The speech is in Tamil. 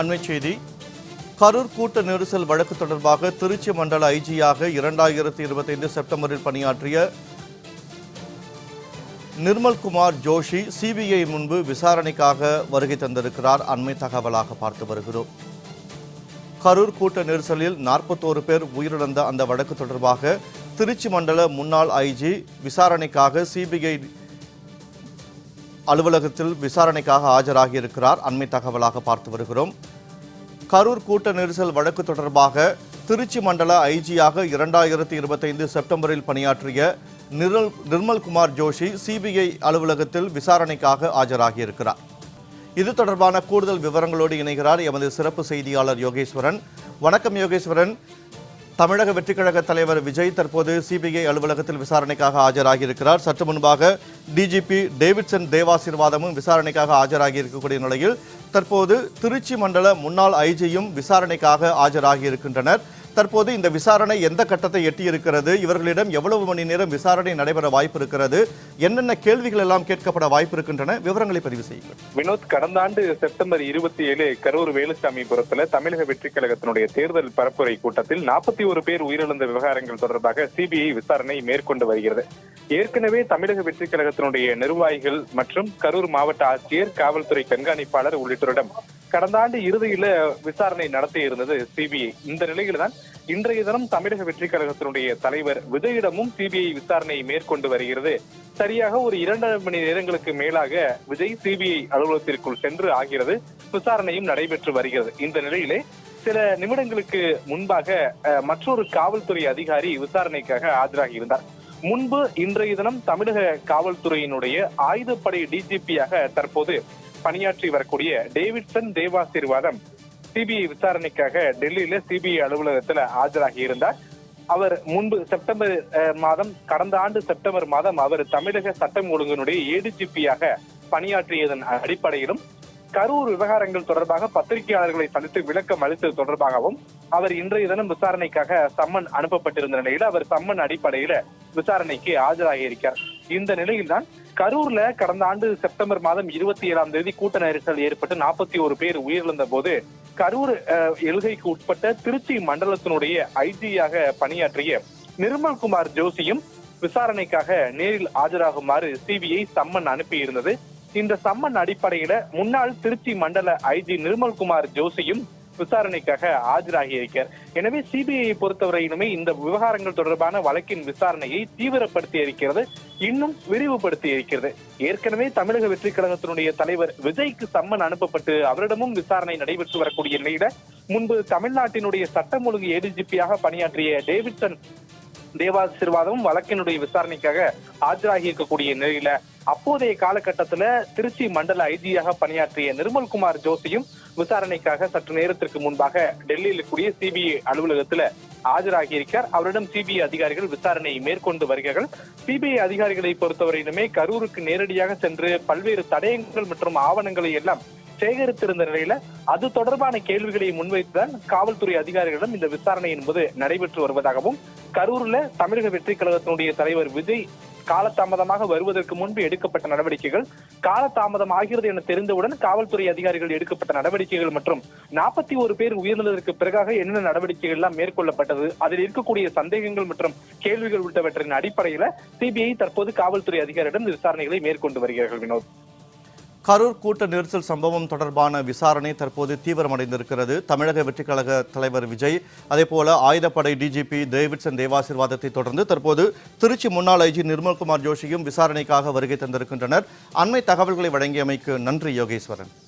அண்மை செய்தி கரூர் கூட்ட நெரிசல் வழக்கு தொடர்பாக திருச்சி மண்டல ஐஜியாக இரண்டாயிரத்தி இருபத்தைந்து செப்டம்பரில் பணியாற்றிய நிர்மல்குமார் ஜோஷி சிபிஐ முன்பு விசாரணைக்காக வருகை தந்திருக்கிறார். அண்மை தகவலாக பார்த்து வருகிறோம். கரூர் கூட்ட நெரிசலில் நாற்பத்தோரு பேர் உயிரிழந்த அந்த வழக்கு தொடர்பாக திருச்சி மண்டல முன்னாள் ஐஜி விசாரணைக்காக சிபிஐ அலுவலகத்தில் விசாரணைக்காக ஆஜராகியிருக்கிறார். அண்மை தகவலாக பார்த்து வருகிறோம். கரூர் கூட்ட நெரிசல் வழக்கு தொடர்பாக திருச்சி மண்டல ஐஜியாக இரண்டாயிரத்தி இருபத்தைந்து செப்டம்பரில் பணியாற்றிய நிரல் நிர்மல்குமார் ஜோஷி சிபிஐ அலுவலகத்தில் விசாரணைக்காக ஆஜராகியிருக்கிறார். இது தொடர்பான கூடுதல் விவரங்களோடு இணைகிறார் எமது சிறப்பு செய்தியாளர் யோகேஸ்வரன். வணக்கம் யோகேஸ்வரன். தமிழக வெற்றிக்கழக தலைவர் விஜய் தற்போது சிபிஐ அலுவலகத்தில் விசாரணைக்காக ஆஜராகியிருக்கிறார். சற்று முன்பாக டிஜிபி டேவிட்சன் தேவாசீர்வாதமும் விசாரணைக்காக ஆஜராகி இருக்கக்கூடிய நிலையில் தற்போது திருச்சி மண்டல முன்னாள் ஐஜியும் விசாரணைக்காக ஆஜராகி இருக்கின்றனர் தற்போது இந்த விசாரணை எந்த கட்டத்தை எட்டியிருக்கிறது? இவர்களிடம் எவ்வளவு மணி நேரம் விசாரணை நடைபெற வாய்ப்பு இருக்கிறது என்னென்ன கேள்விகள் எல்லாம் கேட்கப்பட வாய்ப்பு இருக்கின்றன விவரங்களை பதிவு செய்யுங்கள். வினோத் கடந்த ஆண்டு செப்டம்பர் இருபத்தி ஏழு கரூர் வேலுசாமிபுரத்துல தமிழக வெற்றிக் கழகத்தினுடைய தேர்தல் பரப்புரை கூட்டத்தில் நாற்பத்தி ஒரு பேர் உயிரிழந்த விவகாரங்கள் தொடர்பாக சிபிஐ விசாரணை மேற்கொண்டு வருகிறது. ஏற்கனவே தமிழக வெற்றிக் கழகத்தினுடைய நிர்வாகிகள் மற்றும் கரூர் மாவட்ட ஆட்சியர் காவல்துறை கண்காணிப்பாளர் உள்ளிட்டோரிடம் கடந்த ஆண்டு இறுதியில விசாரணை நடத்தி இருந்தது சிபிஐ. இந்த நிலையில்தான் இன்றைய தினம் தமிழக வெற்றி கழகத்தினுடைய தலைவர் விஜயிடமும் சிபிஐ விசாரணையை மேற்கொண்டு வருகிறது. சரியாக ஒரு இரண்டரை மணி நேரங்களுக்கு மேலாக விஜய் சிபிஐ அலுவலகத்திற்குள் சென்று ஆகிறது. விசாரணையும் நடைபெற்று வருகிறது. இந்த நிலையிலே சில நிமிடங்களுக்கு முன்பாக அஹ், மற்றொரு காவல்துறை அதிகாரி விசாரணைக்காக ஆஜராகி இருந்தார். முன்பு இன்றைய தினம் தமிழக காவல்துறையினுடைய ஆயுதப்படை டிஜிபியாக தற்போது பணியாற்றி வரக்கூடிய டேவிட்சன் தேவாசீர்வாதம் சிபிஐ விசாரணைக்காக டெல்லியில சிபிஐ அலுவலகத்துல ஆஜராகி இருந்தார். அவர் முன்பு செப்டம்பர் மாதம் கடந்த ஆண்டு செப்டம்பர் மாதம் அவர் தமிழக சட்டம் ஒழுங்கினுடைய ஏடிஜிபியாக பணியாற்றியதன் அடிப்படையிலும் கரூர் விவகாரங்கள் தொடர்பாக பத்திரிகையாளர்களை சந்தித்து விளக்கம் அளித்தது தொடர்பாகவும் அவர் இன்றைய தினம் விசாரணைக்காக சம்மன் அனுப்பப்பட்டிருந்த நிலையில் அவர் சம்மன் அடிப்படையில விசாரணைக்கு ஆஜராகி இருக்கிறார். இந்த நிலையில்தான் கரூர்ல கடந்த ஆண்டு செப்டம்பர் மாதம் இருபத்தி ஏழாம் தேதி கூட்ட நெரிசல் ஏற்பட்டு நாற்பத்தி ஒரு பேர் உயிரிழந்த போது கரூர் எழுகைக்கு உட்பட்ட திருச்சி மண்டலத்தினுடைய ஐஜியாக பணியாற்றிய நிர்மல்குமார் ஜோஷியும் விசாரணைக்காக நேரில் ஆஜராகுமாறு சிபிஐ சம்மன் அனுப்பி இருந்தது இந்த சம்மன் அடிப்படையில முன்னாள் திருச்சி மண்டல ஐஜி நிர்மல்குமார் ஜோஷியும் விசாரணைக்காக ஆஜராகி இருக்கிறார் எனவே சிபிஐ பொறுத்தவரையிலுமே இந்த விவகாரங்கள் தொடர்பான வழக்கின் விசாரணையை தீவிரப்படுத்தி இருக்கிறது இன்னும் விரிவுபடுத்தி இருக்கிறது. ஏற்கனவே தமிழக வெற்றி கழகத்தினுடைய தலைவர் விஜய்க்கு சம்மன் அனுப்பப்பட்டு அவரிடமும் விசாரணை நடைபெற்று வரக்கூடிய நிலையில முன்பு தமிழ்நாட்டினுடைய சட்டம் ஒழுங்கு ஏடிஜிபியாக பணியாற்றிய டேவிட்சன் தேவாசிர்வாதமும் வழக்கினுடைய விசாரணைக்காக ஆஜராகி இருக்கக்கூடிய நிலையில அப்போதைய காலகட்டத்துல திருச்சி மண்டல ஐஜியாக பணியாற்றிய நிர்மல்குமார் ஜோஷியும் விசாரணைக்காக சற்று நேரத்திற்கு முன்பாக டெல்லியில் கூடிய சிபிஐ அலுவலகத்துல ஆஜராகியிருக்கார் அவரிடம் சிபிஐ அதிகாரிகள் விசாரணை மேற்கொண்டு வருகிறார்கள். சிபிஐ அதிகாரிகளை பொறுத்தவரையிலுமே கரூருக்கு நேரடியாக சென்று பல்வேறு தடயங்கள் மற்றும் ஆவணங்களை எல்லாம் சேகரித்திருந்த நிலையில அது தொடர்பான கேள்விகளை முன்வைத்துதான் காவல்துறை அதிகாரிகளிடம் இந்த விசாரணை என்பது நடைபெற்று வருவதாகவும் கரூர்ல தமிழக வெற்றி கழகத்தினுடைய தலைவர் விஜய் காலதாமதமாக வருவதற்கு முன்பு எடுக்கப்பட்ட நடவடிக்கைகள் காலதாமதம் ஆகிறது என தெரிந்தவுடன் காவல்துறை அதிகாரிகள் எடுக்கப்பட்ட நடவடிக்கைகள் மற்றும் நாற்பத்தி ஒரு பேர் உயிரிழந்ததற்கு பிறகாக என்னென்ன நடவடிக்கைகள் எல்லாம் மேற்கொள்ளப்பட்டது அதில் இருக்கக்கூடிய சந்தேகங்கள் மற்றும் கேள்விகள் உள்ளிட்டவற்றின் அடிப்படையில சிபிஐ தற்போது காவல்துறை அதிகாரிடம் விசாரணைகளை மேற்கொண்டு வருகிறார்கள் வினோத். கரூர் கூட்ட நெரிசல் சம்பவம் தொடர்பான விசாரணை தற்போது தீவிரமடைந்திருக்கிறது. தமிழக வெற்றிக் கழக தலைவர் விஜய் அதேபோல ஆயுதப்படை டிஜிபி டேவிட்சன் தேவாசீர்வாதத்தை தொடர்ந்து தற்போது திருச்சி முன்னாள் ஐஜி நிர்மல்குமார் ஜோஷியும் விசாரணைக்காக வருகை தந்திருக்கின்றனர். அண்மை தகவல்களை வழங்கியமைக்கு நன்றி யோகேஸ்வரன்.